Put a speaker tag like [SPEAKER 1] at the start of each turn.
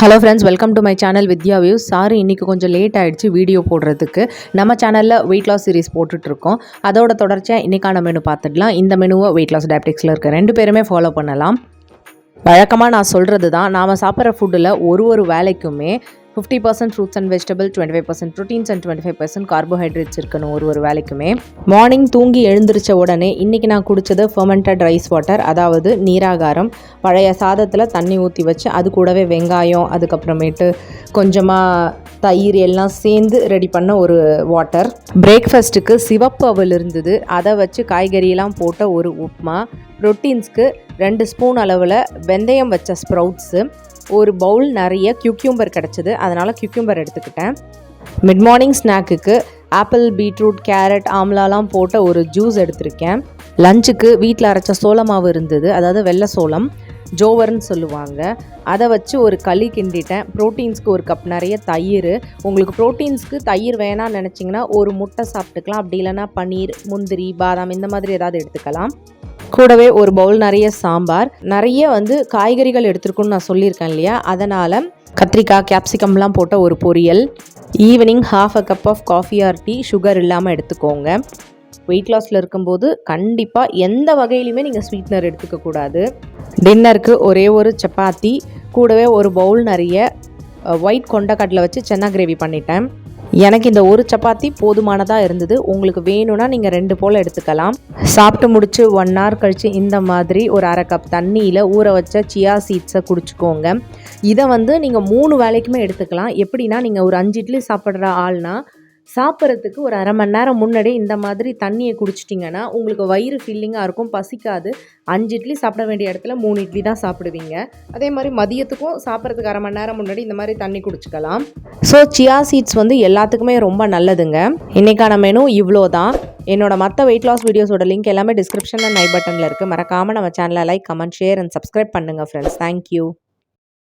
[SPEAKER 1] Hello friends welcome to my channel Vidya views sorry இன்றைக்கி கொஞ்சம் late ஆகிடுச்சு video போடுறதுக்கு. நம்ம சேனலில் வெயிட் லாஸ் சீரிஸ் போட்டுட்ருக்கோம் அதோட தொடர்ச்சியாக இன்றைக்கான மெனு பார்த்துடலாம். இந்த மெனுவை வெயிட் லாஸ் டயபெட்டிக்ஸில் இருக்க ரெண்டு பேருமே ஃபாலோ பண்ணலாம். வழக்கமாக நான் சொல்கிறது தான் நாம் சாப்பிட்ற ஃபுட்டில் ஒரு ஒரு வேலைக்குமே fifty percent fruits and vegetable twenty five percent proteins and twenty five percent carbohydrates இருக்கணும் ஒரு ஒரு வேலைக்குமே. மார்னிங் தூங்கி எழுந்திரிச்ச உடனே இன்றைக்கி நான் குடித்தது ஃபர்மெண்டட் ரைஸ் வாட்டர் அதாவது நீராகாரம். பழைய சாதத்தில் தண்ணி ஊற்றி வச்சு அது கூடவே வெங்காயம் அதுக்கப்புறமேட்டு கொஞ்சமாக தயிர் எல்லாம் சேர்ந்து ரெடி பண்ண ஒரு வாட்டர் பிரேக்ஃபாஸ்ட்டுக்கு சிவப்பு அவல் இருந்தது. அதை வச்சு காய்கறியெல்லாம் போட்ட ஒரு உப்மா ப்ரோட்டீன்ஸ்க்கு ரெண்டு ஸ்பூன் அளவில் வெந்தயம் வச்ச ஸ்ப்ரவுட்ஸு ஒரு பவுல் நிறைய கியூக்யூம்பர் கிடச்சிது. அதனால் கியூக்யூம்பர் எடுத்துக்கிட்டேன். மிட் மார்னிங் ஸ்நாக்குக்கு ஆப்பிள் பீட்ரூட் கேரட் ஆம்லாலாம் போட்ட ஒரு ஜூஸ் எடுத்திருக்கேன். லஞ்சுக்கு வீட்டில் அரைச்ச சோளமாவு இருந்தது. அதாவது வெள்ளை சோளம் ஜோவர்னு சொல்லுவாங்க. அதை வச்சு ஒரு களி கிண்டிட்டேன். ப்ரோட்டீன்ஸ்க்கு ஒரு கப் நிறைய தயிர். உங்களுக்கு ப்ரோட்டீன்ஸ்க்கு தயிர் வேணாம்னு நினச்சிங்கன்னா ஒரு முட்டை சாப்பிட்டுக்கலாம். அப்படி இல்லைன்னா பன்னீர் முந்திரி பாதாம் இந்த மாதிரி ஏதாவது எடுத்துக்கலாம். கூடவே ஒரு பவுல் நிறைய சாம்பார். நிறைய வந்து காய்கறிகள் எடுத்துருக்குன்னு நான் சொல்லியிருக்கேன் இல்லையா? அதனால் கத்திரிக்காய் கேப்சிகம்லாம் போட்ட ஒரு பொரியல். Evening half a cup of coffee or tea sugar இல்லாமல் எடுத்துக்கோங்க. வெயிட் லாஸில் இருக்கும்போது கண்டிப்பாக எந்த வகையிலுமே நீங்கள் ஸ்வீட்னர் எடுத்துக்கக்கூடாது டின்னருக்கு ஒரே ஒரு சப்பாத்தி கூடவே ஒரு பவுல் நிறைய ஒயிட் கொண்டக்கடலை வச்சு சென்னா கிரேவி பண்ணிட்டேன். எனக்கு இந்த ஒரு சப்பாத்தி போதுமானதாக இருந்தது. உங்களுக்கு வேணும்னா நீங்கள் ரெண்டு போல் எடுத்துக்கலாம். சாப்பிட்டு முடிச்சு ஒன் ஹவர் கழித்து இந்த மாதிரி ஒரு அரை கப் தண்ணியில் ஊற வச்ச சியா சீட்ஸை குடிச்சுக்கோங்க. இதை வந்து நீங்கள் மூணு வேலைக்குமே எடுத்துக்கலாம். எப்படின்னா நீங்கள் ஒரு அஞ்சு இட்லி சாப்பிட்ற ஆள்னா சாப்பிட்றதுக்கு ஒரு அரை மணி நேரம் முன்னாடி இந்த மாதிரி தண்ணியை குடிச்சிட்டிங்கன்னா உங்களுக்கு வயிறு ஃபில்லிங்காக இருக்கும் பசிக்காது. அஞ்சு இட்லி சாப்பிட வேண்டிய இடத்துல மூணு இட்லி தான் சாப்பிடுவீங்க. அதே மாதிரி மதியத்துக்கும் சாப்பிட்றதுக்கு அரை மணி நேரம் முன்னாடி இந்த மாதிரி தண்ணி குடிச்சிக்கலாம். ஸோ சியா சீட்ஸ் வந்து எல்லாத்துக்குமே ரொம்ப நல்லதுங்க. இன்றைக்கான மெனு இவ்வளோ தான் என்னோட மற்ற வெயிட் லாஸ் வீடியோஸோட லிங்க் எல்லாமே டிஸ்கிரிப்ஷனில் நை பட்டனில் இருக்குது மறக்காமல் நம்ம சேனலை like comment share and subscribe பண்ணுங்கள் ஃப்ரெண்ட்ஸ் தேங்க்யூ